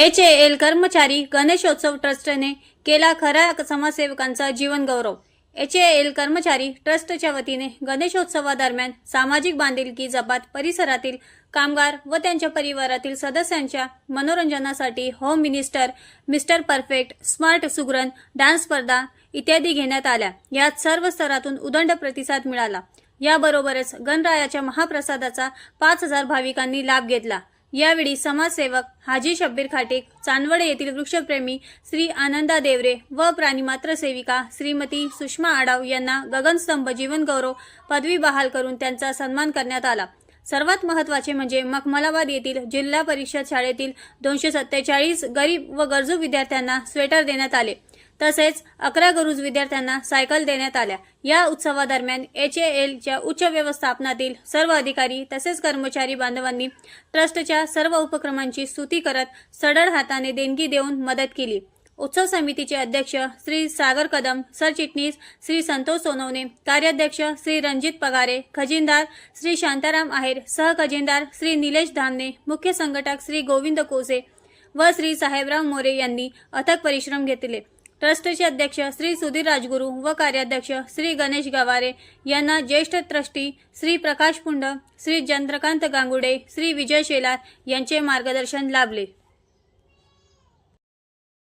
H A L कर्मचारी गणेशोत्सव ट्रस्टने केला खऱ्या समाजसेवकांचा जीवनगौरव एच ए एल कर्मचारी ट्रस्टच्या वतीने गणेशोत्सवादरम्यान सामाजिक बांधिलकी जपात परिसरातील कामगार व त्यांच्या परिवारातील सदस्यांच्या मनोरंजनासाठी home minister mister perfect smart सुगरण डान्स स्पर्धा इत्यादी घेण्यात आल्या. यात सर्व स्तरातून उदंड प्रतिसाद मिळाला. याबरोबरच गणरायाच्या महाप्रसादाचा पाच हजार भाविकांनी लाभ घेतला. यावेळी समाजसेवक हाजी शब्बीर खाटेक चांदवड येथील वृक्षप्रेमी श्री आनंदा देवरे व प्राणीमात्र सेविका श्रीमती सुषमा आडाव यांना गगनस्तंभ जीवनगौरव पदवी बहाल करून त्यांचा सन्मान करण्यात आला. सर्वात महत्त्वाचे म्हणजे मखमलाबाद येथील जिल्हा परिषद शाळेतील दोनशे सत्तेचाळीस गरीब व गरजू विद्यार्थ्यांना स्वेटर देण्यात आले. तसेच अकरा गरुज विद्यार्थ्यांना सायकल देण्यात आल्या. या उत्सवादरम्यान एच ए एलच्या उच्च व्यवस्थापनातील सर्व अधिकारी तसेच कर्मचारी बांधवांनी ट्रस्टच्या सर्व उपक्रमांची स्तुती करत सडळ हाताने देणगी देऊन मदत केली. उत्सव समितीचे अध्यक्ष श्री सागर कदम सरचिटणीस श्री संतोष सोनवणे कार्याध्यक्ष श्री रणजित पगारे खजिनदार श्री शांताराम आहेर सहखजिनदार श्री निलेश धामणे मुख्य संघटक श्री गोविंद कोसे व श्री साहेबराव मोरे यांनी अथक परिश्रम घेतले. ट्रस्टचे अध्यक्ष श्री सुधीर राजगुरू व कार्याध्यक्ष श्री गणेश गवारे यांना ज्येष्ठ ट्रस्टी श्री प्रकाश पुंड श्री चंद्रकांत गांगुडे श्री विजय शेलार यांचे मार्गदर्शन लाभले.